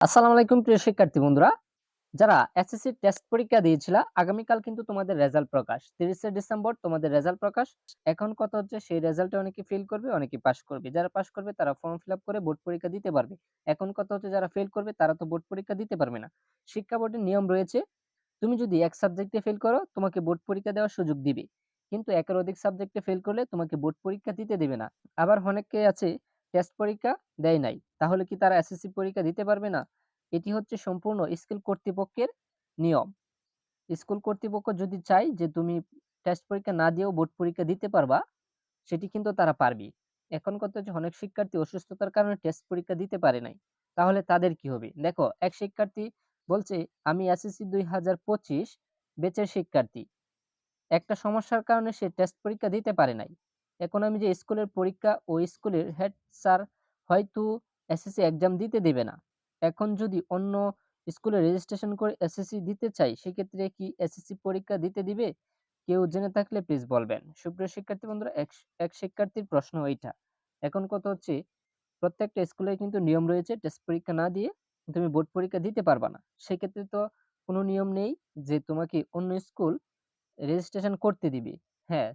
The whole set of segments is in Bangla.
আসসালামু আলাইকুম, প্রিয় শিক্ষার্থী বন্ধুরা। যারা এসএসসি টেস্ট পরীক্ষা দিয়েছিল, আগামীকাল কিন্তু তোমাদের রেজাল্ট প্রকাশ। তিরিশে ডিসেম্বর তোমাদের রেজাল্ট প্রকাশ। এখন কত হচ্ছে, সেই রেজাল্টে অনেকে ফেল করবে, অনেকে পাস করবে। যারা পাস করবে, তারা ফর্ম ফিল করে বোর্ড পরীক্ষা দিতে পারবে। এখন কত হচ্ছে, যারা ফেল করবে, তারা তো বোর্ড পরীক্ষা দিতে পারবে না। শিক্ষা বোর্ডের নিয়ম রয়েছে, তুমি যদি এক সাবজেক্টে ফেল করো, তোমাকে বোর্ড পরীক্ষা দেওয়ার সুযোগ দিবে। কিন্তু একের অধিক সাবজেক্টে ফেল করলে তোমাকে বোর্ড পরীক্ষা দিতে দেবে না। আবার অনেকে আছে টেস্ট পরীক্ষা দেয় নাই। তাহলে কি তারা এসএসসি পরীক্ষা দিতে পারবে না? এটি হচ্ছে সম্পূর্ণ স্কুল কর্তৃপক্ষের নিয়ম। স্কুল কর্তৃপক্ষ যদি চায় যে তুমি টেস্ট পরীক্ষা না দিয়েও বোর্ড পরীক্ষা দিতে পারবা, সেটি কিন্তু তারা পারবে এখন কত হচ্ছে অনেক শিক্ষার্থী অসুস্থতার কারণে টেস্ট পরীক্ষা দিতে পারে নাই। তাহলে তাদের কি হবে? দেখো, এক শিক্ষার্থী বলছে, আমি এসএসসি দুই হাজার পঁচিশ বেচের শিক্ষার্থী। একটা সমস্যার কারণে সে টেস্ট পরীক্ষা দিতে পারে নাই। এখন আমি যে স্কুলের পরীক্ষা ও স্কুলের হেড স্যার হয়তো এসএসসি এক্সাম দিতে দেবে না। এখন যদি অন্য স্কুলে রেজিস্ট্রেশন করে এসএসসি দিতে চাই, সেক্ষেত্রে কি এসএসসি পরীক্ষা দিতে দিবে? কেউ জেনে থাকলে প্লিজ বলবেন। সুপ্রিয় শিক্ষার্থী বন্ধুরা, এক শিক্ষার্থীর প্রশ্ন এইটা। এখন কত হচ্ছে, প্রত্যেকটা স্কুলে কিন্তু নিয়ম রয়েছে টেস্ট পরীক্ষা না দিয়ে তুমি বোর্ড পরীক্ষা দিতে পারবা না। সেক্ষেত্রে তো কোনো নিয়ম নেই যে তোমাকে অন্য স্কুল রেজিস্ট্রেশন করতে দিবে। হ্যাঁ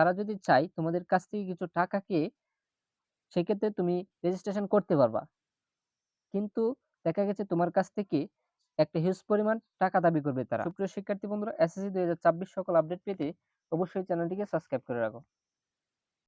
তারা যদি চাই তোমাদের কাছ থেকে কিছু টাকা খেয়ে সেক্ষেত্রে তুমি রেজিস্ট্রেশন করতে পারবা। কিন্তু দেখা গেছে তোমার কাছ থেকে একটা হিউজ পরিমাণ টাকা দাবি করবে তারা। সুপ্রিয় শিক্ষার্থী বন্ধুরা এসএসসি দুই সকল আপডেট পেতে অবশ্যই চ্যানেলটিকে সাবস্ক্রাইব করে রাখো।